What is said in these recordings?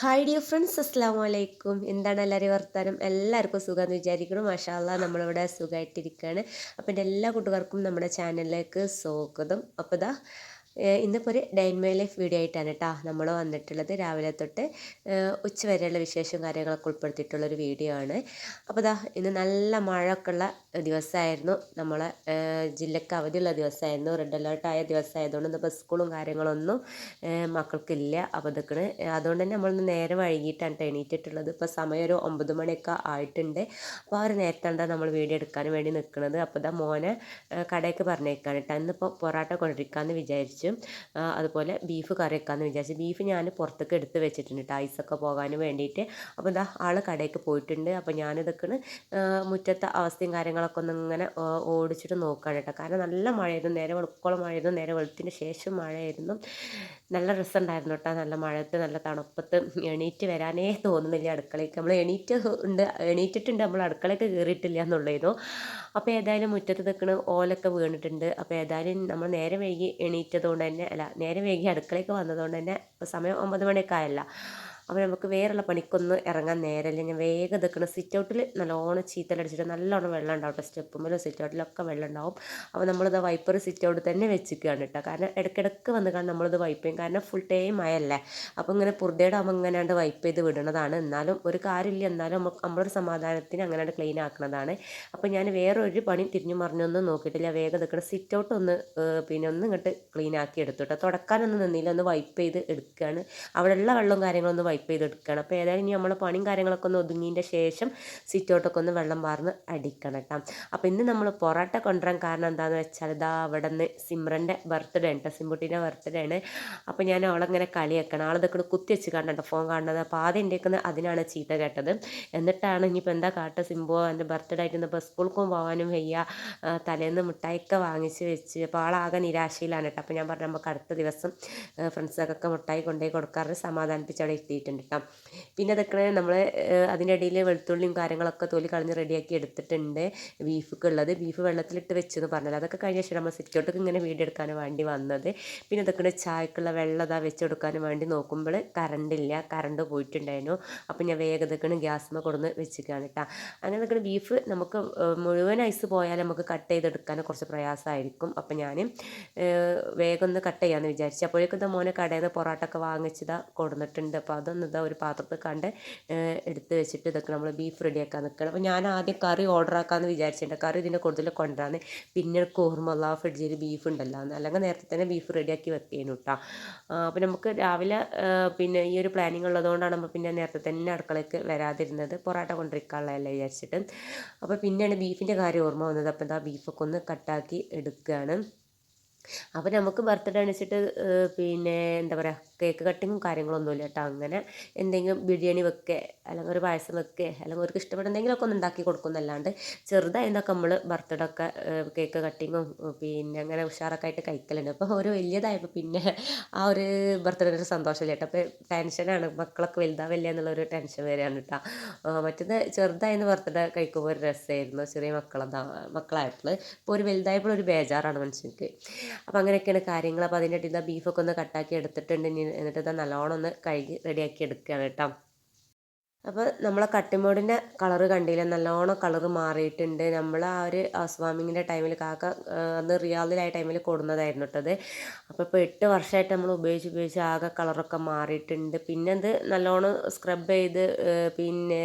Hi dear friends അസ്സാം വലൈക്കും എന്താണ് എല്ലാവരും വർത്താനം? എല്ലാവർക്കും സുഖമെന്ന് വിചാരിക്കണം മഷാല്ല നമ്മളിവിടെ സുഖമായിട്ടിരിക്കുകയാണ് അപ്പം എന്റെ എല്ലാ കൂട്ടുകാർക്കും നമ്മുടെ ചാനലിലേക്ക് സ്വാഗതം. അപ്പോൾ ഇതാ ഇന്നിപ്പോൾ ഒരു ഡൈൻ മൈ ലൈഫ് വീഡിയോ ആയിട്ടാണ് കേട്ടോ നമ്മൾ വന്നിട്ടുള്ളത്. രാവിലെ തൊട്ട് ഉച്ച വരെയുള്ള വിശേഷവും കാര്യങ്ങളൊക്കെ ഉൾപ്പെടുത്തിയിട്ടുള്ളൊരു വീഡിയോ ആണ്. അപ്പോൾ ഇതാ ഇന്ന് നല്ല മഴയൊക്കെ ഉള്ള ദിവസമായിരുന്നു. നമ്മളെ ജില്ലക്ക് അവധിയുള്ള ദിവസമായിരുന്നു. റെഡ് അലേർട്ടായ ദിവസമായതുകൊണ്ട് ഇന്നിപ്പോൾ സ്കൂളും കാര്യങ്ങളൊന്നും മക്കൾക്കില്ല. അപ്പോൾ ഇതൊക്കെ അതുകൊണ്ട് തന്നെ നമ്മളിന്ന് നേരെ വൈകിട്ടാണ് എണീറ്റിട്ടുള്ളത്. ഇപ്പോൾ സമയം ഒരു ഒമ്പത് മണിയൊക്കെ ആയിട്ടുണ്ട്. അപ്പോൾ ആ ഒരു നമ്മൾ വീഡിയോ എടുക്കാൻ വേണ്ടി നിൽക്കുന്നത്. അപ്പോൾ ഇതാ മോനെ കടയ്ക്ക് പറഞ്ഞേക്കാണ് കേട്ടോ ഇന്നിപ്പോൾ പൊറാട്ട കൊണ്ടിരിക്കാമെന്ന് വിചാരിച്ചു. അതുപോലെ ബീഫ് കറി വെക്കാമെന്ന് വിചാരിച്ചു ബീഫ് ഞാൻ പുറത്തേക്ക് എടുത്ത് വെച്ചിട്ടുണ്ട് കേട്ടോ ഐസൊക്കെ പോകാൻ വേണ്ടിയിട്ട് അപ്പോൾ എന്താ ആൾ കടയ്ക്ക് പോയിട്ടുണ്ട്. അപ്പോൾ ഞാനിതൊക്കെ മുറ്റത്തെ അവസ്ഥയും കാര്യങ്ങളൊക്കെ ഒന്ന് ഇങ്ങനെ ഓടിച്ചിട്ട് നോക്കുകയാണ് കേട്ടോ കാരണം നല്ല മഴയായിരുന്നു നേരെ വെളുക്കോളം മഴയായിരുന്നു നേരെ വെളുത്തിന് ശേഷം മഴയായിരുന്നു. നല്ല രസമുണ്ടായിരുന്നു കേട്ടോ. നല്ല മഴത്ത് നല്ല തണുപ്പത്ത് എണീറ്റ് വരാനേ തോന്നുന്നില്ല അടുക്കളയ്ക്ക്. നമ്മൾ എണീറ്റ് ഉണ്ട് എണീറ്റിട്ടുണ്ട്. നമ്മൾ അടുക്കളയ്ക്ക് കയറിയിട്ടില്ല എന്നുള്ളതായിരുന്നു. അപ്പോൾ ഏതായാലും മുറ്റത്ത് നിൽക്കുന്ന ഓലൊക്കെ വീണിട്ടുണ്ട്. അപ്പോൾ ഏതായാലും നമ്മൾ നേരെ വൈകി എണീറ്റതുകൊണ്ട് തന്നെ അല്ല നേരെ വൈകി അടുക്കളയ്ക്ക് വന്നതുകൊണ്ട് തന്നെ സമയം ഒമ്പത് മണിയൊക്കെ ആയല്ല. അപ്പോൾ നമുക്ക് വേറെയുള്ള പണിക്കൊന്നും ഇറങ്ങാൻ നേരമില്ല ഞാൻ വേഗം നിൽക്കണം സിറ്റ് ഔട്ടിൽ നല്ലോണം ചീത്തലടിച്ചിട്ട് നല്ലോണം വെള്ളം ഉണ്ടാവും കേട്ടോ സ്റ്റെപ്പുമ്പിലും സിറ്റ് ഔട്ടിലൊക്കെ വെള്ളം ഉണ്ടാവും. അപ്പോൾ നമ്മളിത് വൈപ്പർ സിറ്റ് ഔട്ട് തന്നെ വെച്ചിരിക്കുകയാണ് കേട്ടോ കാരണം ഇടയ്ക്കിടയ്ക്ക് വന്ന് കാണാൻ നമ്മളിത് വൈപ്പ് ചെയ്യും. കാരണം ഫുൾ ടൈം ആയല്ലേ. അപ്പോൾ ഇങ്ങനെ പുറത്തേടെ ആകുമ്പോൾ ഇങ്ങനെയാണ്ട് വൈപ്പ് ചെയ്ത് വിടണതാണ്. എന്നാലും ഒരു കാര്യമില്ല എന്നാലും നമുക്ക് നമ്മളൊരു സമാധാനത്തിന് അങ്ങനെ ക്ലീൻ ആക്കണതാണ്. അപ്പോൾ ഞാൻ വേറൊരു പണി തിരിഞ്ഞു മറിഞ്ഞൊന്നും നോക്കിയിട്ടില്ല. വേഗം നിൽക്കണം സിറ്റ് ഔട്ട് ഒന്ന് പിന്നെ ഒന്ന് ഇങ്ങോട്ട് ക്ലീൻ ആക്കി എടുത്തു കേട്ടോ തുടക്കാനൊന്നും നിന്നില്ല. ഒന്ന് വൈപ്പ് ചെയ്ത് എടുക്കുകയാണ് അവിടെയുള്ള വെള്ളവും കാര്യങ്ങളൊന്നും വൈപ്പ് ടൈപ്പ് ചെയ്തെടുക്കണം അപ്പോൾ ഏതായാലും ഇനി നമ്മളെ പണിയും കാര്യങ്ങളൊക്കെ ഒന്ന് ഒതുങ്ങിയതിന്റെ ശേഷം സിറ്റൗട്ടൊക്കെ ഒന്ന് വെള്ളം പാർന്ന് അടിക്കണം കേട്ടോ. അപ്പോൾ ഇന്ന് നമ്മൾ പൊറോട്ട കൊണ്ടുവരാൻ കാരണം എന്താണെന്ന് വെച്ചാൽ ഇതാ അവിടെ നിന്ന് സിമ്രന്റെ ബർത്ത്ഡേ ഉണ്ട് സിമ്പുട്ടീന്റെ ബർത്ത്ഡേ ആണ്. അപ്പോൾ ഞാൻ അവളങ്ങനെ കളിയാക്കണം? ആളിതൊക്കെ കുത്തി വെച്ച് കാണണ്ട ഫോൺ കാണുന്നത്. അപ്പോൾ ആദ്യം എന്റെ അതിനാണ് ചീത്ത കേട്ടത്. എന്നിട്ടാണ് ഇനിയിപ്പോൾ എന്താ കാട്ട സിമ്പോ? എന്റെ ബർത്ത്ഡേ ആയിട്ട് ഇന്നിപ്പോൾ സ്കൂൾക്കും പോകാനും വയ്യ. തലേന്ന് മിഠായിയൊക്കെ വാങ്ങിച്ച് വെച്ച്. അപ്പോൾ ആളാകെ നിരാശയിലാണ് കേട്ടോ. അപ്പോൾ ഞാൻ പറഞ്ഞു നമുക്ക് അടുത്ത ദിവസം ഫ്രണ്ട്സൊക്കെ മിഠായി കൊണ്ടുപോയി കൊടുക്കാറ് സമാധാനിപ്പിച്ച് അവിടെ എത്തിയിട്ടുണ്ട്. കേട്ടോ പിന്നെ അതൊക്കെ നമ്മൾ അതിന്റെ ഇടയിൽ വെളുത്തുള്ളിയും കാര്യങ്ങളൊക്കെ തോലി കളഞ്ഞ് റെഡിയാക്കി എടുത്തിട്ടുണ്ട് ബീഫൊക്കെ ഉള്ളത് ബീഫ് വെള്ളത്തിലിട്ട് വെച്ചെന്ന് പറഞ്ഞത് അതൊക്കെ കഴിഞ്ഞ ശേഷം നമ്മൾ സിറ്റോട്ടൊക്കെ ഇങ്ങനെ വീഡിയോ എടുക്കാൻ വേണ്ടി വന്നത്. പിന്നെ അതൊക്കെ ചായക്കുള്ള വെള്ളം അതാ വെച്ചെടുക്കാൻ വേണ്ടി നോക്കുമ്പോൾ കറണ്ടില്ല കറണ്ട് പോയിട്ടുണ്ടായിരുന്നു. അപ്പോൾ ഞാൻ വേഗതക്കാണ് ഗ്യാസ്മ കൊടുന്ന് വെച്ചിരിക്കുകയാണ് കേട്ടോ അങ്ങനെ നിൽക്കുന്ന ബീഫ് നമുക്ക് മുഴുവൻ ഐസ് പോയാൽ നമുക്ക് കട്ട് ചെയ്തെടുക്കാൻ കുറച്ച് പ്രയാസമായിരിക്കും. അപ്പോൾ ഞാൻ വേഗം ഒന്ന് കട്ട് ചെയ്യാമെന്ന് വിചാരിച്ചു. അപ്പോഴേക്കും മോനെ കടയിൽ നിന്ന് പൊറോട്ട ഒക്കെ വാങ്ങിച്ചതാ കൊടുന്നിട്ടുണ്ട്. അപ്പോൾ അതൊന്നും ഇതാ ഒരു പാത്രത്തിൽ കണ്ട് എടുത്ത് വെച്ചിട്ട് ഇതൊക്കെ നമ്മൾ ബീഫ് റെഡിയാക്കാൻ നിൽക്കണം അപ്പോൾ ഞാൻ ആദ്യം കറി ഓർഡർ ആക്കാമെന്ന് വിചാരിച്ചിട്ടുണ്ട്. കറി ഇതിന്റെ കൂടുതൽ കൊണ്ടുവരാന്ന്. പിന്നെ ഓർമ്മല്ല ഫ്രിഡ്ജിൽ ബീഫ് ഉണ്ടല്ലോ അല്ലെങ്കിൽ നേരത്തെ തന്നെ ബീഫ് റെഡിയാക്കി വെക്കേനു കേട്ടോ അപ്പോൾ നമുക്ക് രാവിലെ പിന്നെ ഈ ഒരു പ്ലാനിങ് ഉള്ളതുകൊണ്ടാണ് നമ്മൾ പിന്നെ നേരത്തെ തന്നെ അടുക്കളയ്ക്ക് വരാതിരുന്നത്. പൊറാട്ട കൊണ്ടിരിക്കാനുള്ളതല്ലേ വിചാരിച്ചിട്ട്. അപ്പോൾ പിന്നെയാണ് ബീഫിന്റെ കാര്യം ഓർമ്മ വന്നത്. അപ്പോൾ എന്താ ബീഫൊക്കെ ഒന്ന് കട്ടാക്കി എടുക്കുകയാണ് അപ്പോൾ നമുക്ക് ബർത്ത്ഡേ അണിച്ചിട്ട് പിന്നെ എന്താ പറയുക കേക്ക് കട്ടിങ്ങും കാര്യങ്ങളൊന്നുമില്ല കേട്ടോ. അങ്ങനെ എന്തെങ്കിലും ബിരിയാണി വെക്കുക അല്ലെങ്കിൽ ഒരു പായസം വെക്കുക അല്ലെങ്കിൽ അവർക്ക് ഇഷ്ടപ്പെട്ട എന്തെങ്കിലുമൊക്കെ ഒന്ന് ഉണ്ടാക്കി കൊടുക്കുന്നല്ലാണ്ട് ചെറുതായതൊക്കെ നമ്മൾ ബർത്ത്ഡേ ഒക്കെ കേക്ക് കട്ടിങ്ങും പിന്നെ അങ്ങനെ ഉഷാറൊക്കെ ആയിട്ട് കഴിക്കലുണ്ട്. അപ്പോൾ ഒരു വലിയതായപ്പോൾ പിന്നെ ആ ഒരു ബർത്ത്ഡേ ഒരു സന്തോഷമില്ല കേട്ടോ. അപ്പോൾ ടെൻഷനാണ് മക്കളൊക്കെ വലുതാവില്ല എന്നുള്ളൊരു ടെൻഷൻ വരികയാണ് കേട്ടോ. മറ്റേത് ചെറുതായിരുന്നു ബർത്ത്ഡേ കഴിക്കുമ്പോൾ ഒരു രസമായിരുന്നു. ചെറിയ മക്കളെന്താ മക്കളായപ്പോൾ ഇപ്പോൾ ഒരു വലുതായപ്പോൾ ഒരു ബേജാറാണ് മനുഷ്യർക്ക്. അപ്പോൾ അങ്ങനെയൊക്കെയാണ് കാര്യങ്ങൾ അപ്പോൾ അതിന്റെ ഇടയിൽ ബീഫൊക്കെ ഒന്ന് കട്ടാക്കി എടുത്തിട്ടുണ്ട്. എന്നിട്ട് ഇത് നല്ലോണം ഒന്ന് കഴുകി റെഡിയാക്കി എടുക്കുകയാണ് കേട്ടോ. അപ്പോൾ നമ്മളെ കട്ടിമോടിന്റെ കളറ് കണ്ടില്ല? നല്ലോണം കളറ് മാറിയിട്ടുണ്ട്. നമ്മൾ ആ ഒരു ഹൗസ് വാമിങ്ങിന്റെ ടൈമിൽ കാക്ക അന്ന് റിയാദിലായ ടൈമിൽ കൊടുന്നതായിരുന്നു കേട്ടത് അപ്പോൾ ഇപ്പോൾ എട്ട് വർഷമായിട്ട് നമ്മൾ ഉപയോഗിച്ച് ഉപയോഗിച്ച് ആകെ കളറൊക്കെ മാറിയിട്ടുണ്ട്. പിന്നെ അത് നല്ലോണം സ്ക്രബ് ചെയ്ത് പിന്നെ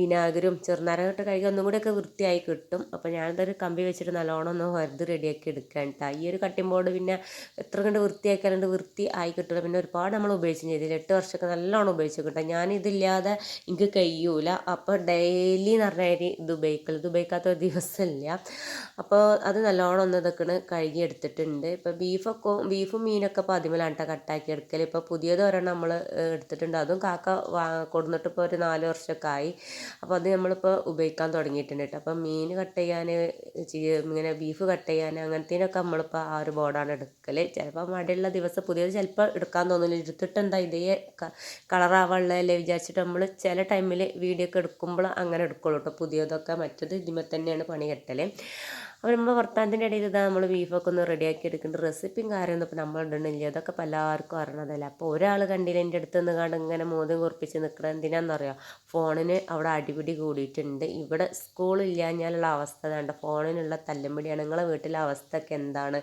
വിനാഗിരും ചെറുനാരകട്ട് കഴുകി ഒന്നും ഒക്കെ വൃത്തിയായി കിട്ടും. അപ്പോൾ ഞാനിതൊരു കമ്പി വെച്ചിട്ട് നല്ലോണം ഒന്ന് വെറുത് റെഡിയാക്കി എടുക്കാൻ കേട്ടോ ഈ ഒരു കട്ടിംഗ് ബോർഡ് പിന്നെ എത്ര കണ്ട് വൃത്തിയാക്കാനുണ്ട് വൃത്തി ആയി കിട്ടില്ല പിന്നെ ഒരുപാട് നമ്മൾ ഉപയോഗിച്ചും ചെയ്തില്ല? എട്ട് വർഷമൊക്കെ നല്ലോണം ഉപയോഗിച്ച് കിട്ടാം ഞാനിതില്ലാതെ എനിക്ക് കഴിയൂല. അപ്പോൾ ഡെയിലി എന്ന് പറഞ്ഞാൽ ദുബൈക്കൾ ദുബൈക്കാത്ത ദിവസമില്ല അപ്പോൾ അത് നല്ലോണം ഒന്ന് ഇതൊക്കെ കഴുകി എടുത്തിട്ടുണ്ട് ഇപ്പോൾ ബീഫൊക്കെ ബീഫും മീനൊക്കെ ഇപ്പോൾ അതിമലാണ് കേട്ടോ കട്ടാക്കി എടുക്കൽ ഇപ്പോൾ പുതിയത് ഒരെണ്ണം നമ്മൾ എടുത്തിട്ടുണ്ട്. അതും കാക്ക കൊടുന്നിട്ട് ഇപ്പോൾ ഒരു നാല് വർഷമൊക്കെ ആയി. അപ്പോൾ അത് നമ്മളിപ്പോൾ ഉപയോഗിക്കാൻ തുടങ്ങിയിട്ടുണ്ട് കേട്ടോ അപ്പോൾ മീൻ കട്ട് ചെയ്യാൻ ഇങ്ങനെ ബീഫ് കട്ട് ചെയ്യാൻ അങ്ങനത്തേനൊക്കെ നമ്മളിപ്പോൾ ആ ഒരു ബോർഡാണ് എടുക്കൽ ചിലപ്പോൾ മടിയുള്ള ദിവസം പുതിയത് ചിലപ്പോൾ എടുക്കാൻ തോന്നില്ല എടുത്തിട്ട് എന്താ ഇതേ കളറാവുള്ളതല്ലേ വിചാരിച്ചിട്ട് നമ്മൾ ചില ടൈമിൽ വീഡിയോ ഒക്കെ എടുക്കുമ്പോൾ അങ്ങനെ എടുക്കുള്ളൂ കേട്ടോ പുതിയതൊക്കെ മറ്റത് ഇതിമേ തന്നെയാണ് പണി കെട്ടൽ അപ്പോൾ നമ്മൾ വർത്താനത്തിന്റെ ഇടയിൽ ഇതാ നമ്മൾ ബീഫൊക്കെ ഒന്ന് റെഡിയാക്കി എടുക്കുന്നുണ്ട് റെസിപ്പിയും കാര്യമൊന്നും ഇപ്പോൾ നമ്മൾ ഇടണില്ല. അതൊക്കെ ഇപ്പോൾ എല്ലാവർക്കും അറിയണതല്ലേ. അപ്പോൾ ഒരാൾ കണ്ടില്ല എന്റെ അടുത്ത് നിന്ന് കണ്ട് ഇങ്ങനെ മോദം കുറിപ്പിച്ച് നിൽക്കണം എന്തിനാണെന്നറിയാം ഫോണിന് അവിടെ അടിപിടി കൂടിയിട്ടുണ്ട്. ഇവിടെ സ്കൂളില്ലാഞ്ഞാലുള്ള അവസ്ഥ വേണ്ട ഫോണിനുള്ള തല്ലുംപിടിയാണ് നിങ്ങളെ വീട്ടിലെ അവസ്ഥ ഒക്കെ എന്താണ്?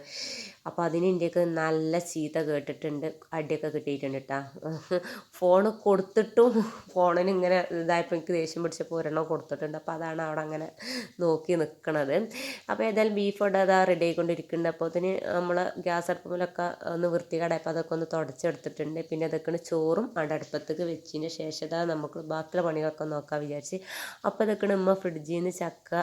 അപ്പോൾ അതിന് ഇന്ത്യയ്ക്ക് നല്ല ചീത്ത കേട്ടിട്ടുണ്ട് അടിയൊക്കെ കിട്ടിയിട്ടുണ്ട് കേട്ടോ ഫോൺ കൊടുത്തിട്ടും ഫോണിന് ഇങ്ങനെ ഇതായപ്പോൾ എനിക്ക് ദേഷ്യം പിടിച്ചപ്പോൾ ഒരെണ്ണം കൊടുത്തിട്ടുണ്ട്. അപ്പോൾ അതാണ് അവിടെ അങ്ങനെ നോക്കി നിൽക്കണത് അപ്പോൾ ഏതായാലും ബീഫ് ഇവിടെ അതാ റെഡി ആയിക്കൊണ്ടിരിക്കുന്നുണ്ട്. അപ്പോൾ അതിന് നമ്മൾ ഗ്യാസ് അടുപ്പിലൊക്കെ ഒന്ന് വൃത്തികേടായപ്പോൾ അതൊക്കെ ഒന്ന് തുടച്ചെടുത്തിട്ടുണ്ട്. പിന്നെ അതൊക്കെ ചോറും അവിടെ അടുപ്പത്തേക്ക് വെച്ചതിന് ശേഷം ഇതാ നമുക്ക് ബാക്കിയുള്ള പണികളൊക്കെ നോക്കാൻ വിചാരിച്ച് അപ്പോൾ അതൊക്കെ ഉമ്മ ഫ്രിഡ്ജിൽ നിന്ന് ചക്ക